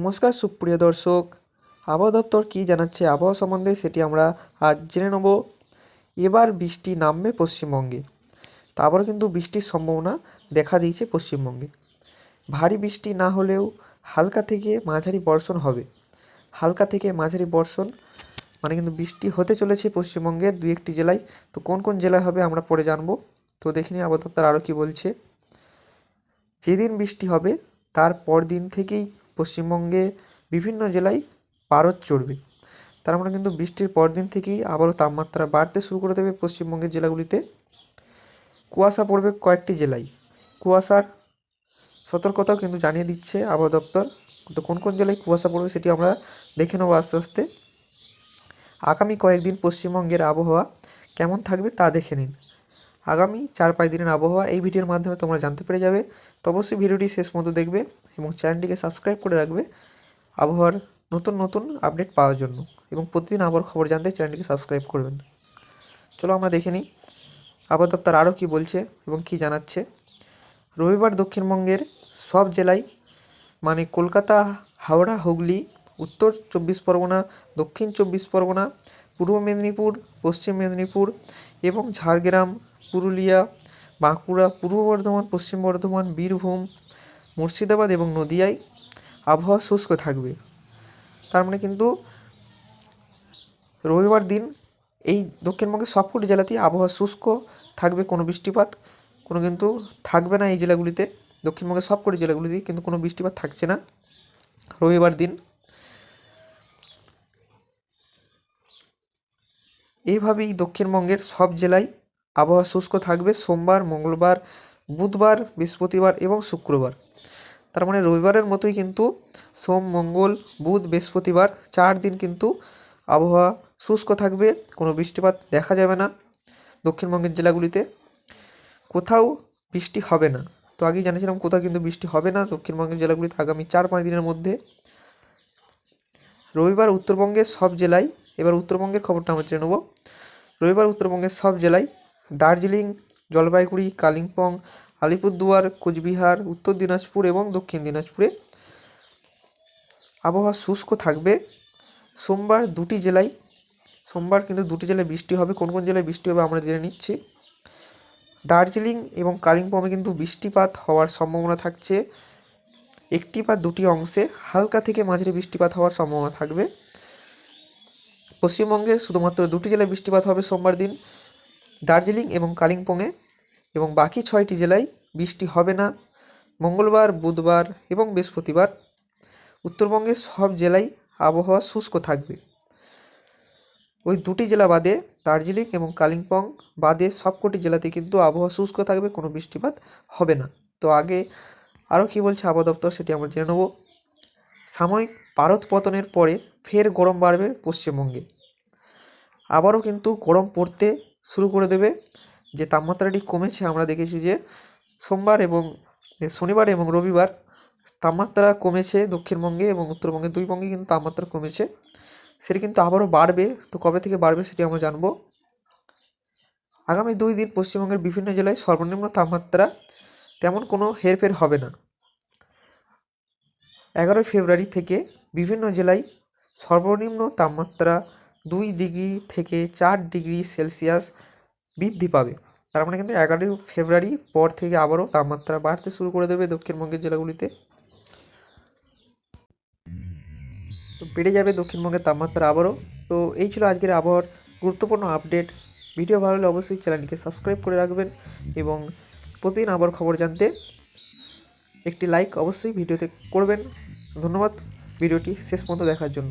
নমস্কার, সুপ্রিয় দর্শক। আবহাওয়া দপ্তর কী জানাচ্ছে আবহাওয়া সম্বন্ধে সেটি আমরা আজ জেনে নেব। এবার বৃষ্টি নামবে পশ্চিমবঙ্গে। তা আবারও কিন্তু বৃষ্টির সম্ভাবনা দেখা দিয়েছে পশ্চিমবঙ্গে। ভারী বৃষ্টি না হলেও হালকা থেকে মাঝারি বর্ষণ হবে। হালকা থেকে মাঝারি বর্ষণ মানে কিন্তু বৃষ্টি হতে চলেছে পশ্চিমবঙ্গের দু একটি জেলায়। তো কোন কোন জেলায় হবে আমরা পরে জানব। তো দেখে নিই আবহাওয়া দপ্তর আরও কী বলছে। যেদিন বৃষ্টি হবে, তার পরদিন থেকেই পশ্চিমবঙ্গে বিভিন্ন জেলায় পারদ চড়বে। তার মানে কিন্তু বৃষ্টির পরদিন থেকেই আবারও তাপমাত্রা বাড়তে শুরু করে দেবে পশ্চিমবঙ্গের জেলাগুলিতে। কুয়াশা পড়বে কয়েকটি জেলায়। কুয়াশার সতর্কতাও কিন্তু জানিয়ে দিচ্ছে আবহাওয়া দপ্তর। তো কোন কোন জেলায় কুয়াশা পড়বে সেটি আমরা দেখে নেব আস্তে আস্তে। আগামী কয়েকদিন পশ্চিমবঙ্গের আবহাওয়া কেমন থাকবে তা দেখে নিন। আগামী চার পাঁচ দিনের আবহাওয়া এই ভিডিওর মাধ্যমে তোমরা জানতে পেরে যাবে। তো অবশ্যই ভিডিওটি শেষ মতো দেখবে এবং চ্যানেলটিকে সাবস্ক্রাইব করে রাখবে আবহাওয়ার নতুন নতুন আপডেট পাওয়ার জন্য এবং প্রতিদিন আবহাওয়ার খবর জানতে চ্যানেলটিকে সাবস্ক্রাইব করবেন। চলো আমরা দেখে নিই আবহাওয়া দপ্তর আরও কী বলছে এবং কী জানাচ্ছে। রবিবার দক্ষিণবঙ্গের সব জেলায় মানে কলকাতা, হাওড়া, হুগলি, উত্তর চব্বিশ পরগনা, দক্ষিণ চব্বিশ পরগনা, পূর্ব মেদিনীপুর, পশ্চিম মেদিনীপুর এবং ঝাড়গ্রাম পুরুলিয়া, বাঁকুড়া, পূর্ব বর্ধমান, পশ্চিম বর্ধমান, বীরভূম, মুর্শিদাবাদ এবং নদিয়ায় আবহাওয়া শুষ্ক থাকবে। তার মানে কিন্তু রবিবার দিন এই দক্ষিণবঙ্গের সবকটি জেলাতেই আবহাওয়া শুষ্ক থাকবে, কোনো বৃষ্টিপাত কোনো কিন্তু থাকবে না এই জেলাগুলিতে। দক্ষিণবঙ্গের সবকটি জেলাগুলিতেই কিন্তু কোনো বৃষ্টিপাত থাকছে না রবিবার দিন। এইভাবেই দক্ষিণবঙ্গের সব জেলায় আবহাওয়া শুষ্ক থাকবে সোমবার, মঙ্গলবার, বুধবার, বৃহস্পতিবার এবং শুক্রবার। তার মানে রবিবারের মতোই কিন্তু সোম, মঙ্গল, বুধ, বৃহস্পতিবার চার দিন কিন্তু আবহাওয়া শুষ্ক থাকবে, কোনো বৃষ্টিপাত দেখা যাবে না দক্ষিণবঙ্গের জেলাগুলিতে। কোথাও বৃষ্টি হবে না। তো আগেই জানিয়েছিলাম কোথাও কিন্তু বৃষ্টি হবে না দক্ষিণবঙ্গের জেলাগুলিতে আগামী চার পাঁচ দিনের মধ্যে। রবিবার উত্তরবঙ্গের সব জেলায়, এবার উত্তরবঙ্গের খবরটা আমরা জেনে নেব। রবিবার উত্তরবঙ্গের সব জেলায় দার্জিলিং, জলপাইগুড়ি, কালিম্পং, আলিপুরদুয়ার, কোচবিহার, উত্তর দিনাজপুর এবং দক্ষিণ দিনাজপুরে আবহাওয়া শুষ্ক থাকবে। সোমবার দুটি জেলায়, সোমবার কিন্তু দুটি জেলায় বৃষ্টি হবে। কোন কোন জেলায় বৃষ্টি হবে আমরা জেনে নিচ্ছি। দার্জিলিং এবং কালিম্পংয়ে কিন্তু বৃষ্টিপাত হওয়ার সম্ভাবনা থাকছে। একটি বা দুটি অংশে হালকা থেকে মাঝারি বৃষ্টিপাত হওয়ার সম্ভাবনা থাকবে। পশ্চিমবঙ্গে শুধুমাত্র দুটি জেলায় বৃষ্টিপাত হবে সোমবার দিন। দার্জিলিং এবং কালিম্পংয়ে এবং বাকি ছয়টি জেলায় বৃষ্টি হবে না। মঙ্গলবার, বুধবার এবং বৃহস্পতিবার উত্তরবঙ্গের সব জেলায় আবহাওয়া শুষ্ক থাকবে। ওই দুটি জেলা বাদে দার্জিলিং এবং কালিম্পং বাদে সবকটি জেলাতে কিন্তু আবহাওয়া শুষ্ক থাকবে, কোনো বৃষ্টিপাত হবে না। তো আগে আরও কী বলছে আবহাওয়া দপ্তর সেটি আমরা জেনে নেব। সাময়িক পারদ পতনের পরে ফের গরম বাড়বে পশ্চিমবঙ্গে। আবারও কিন্তু গরম পড়তে শুরু করে দেবে। যে তাপমাত্রাটি কমেছে, আমরা দেখেছি যে সোমবার এবং শনিবার এবং রবিবার তাপমাত্রা কমেছে দক্ষিণবঙ্গে এবং উত্তরবঙ্গে দুই বঙ্গে কিন্তু তাপমাত্রা কমেছে। সেটি কিন্তু আবারও বাড়বে। তো কবে থেকে বাড়বে সেটি আমরা জানব। আগামী দুই দিন পশ্চিমবঙ্গের বিভিন্ন জেলায় সর্বনিম্ন তাপমাত্রা তেমন কোনো হেরফের হবে না। এগারোই ফেব্রুয়ারি থেকে বিভিন্ন জেলায় সর্বনিম্ন তাপমাত্রা দুই ডিগ্রি থেকে চার ডিগ্রি সেলসিয়াস বৃদ্ধি পাবে। তার মানে কিন্তু এগারোই ফেব্রুয়ারি পর থেকে আবারও তাপমাত্রা বাড়তে শুরু করে দেবে দক্ষিণবঙ্গের জেলাগুলিতে। তো বেড়ে যাবে দক্ষিণবঙ্গের তাপমাত্রা আবারও। তো এই ছিল আজকের আবহাওয়ার গুরুত্বপূর্ণ আপডেট। ভিডিও ভালো হলে অবশ্যই চ্যানেলটিকে সাবস্ক্রাইব করে রাখবেন এবং প্রতিদিন আবার খবর জানতে একটি লাইক অবশ্যই ভিডিওতে করবেন। ধন্যবাদ। ভিডিওটি শেষ পর্যন্ত দেখার জন্য।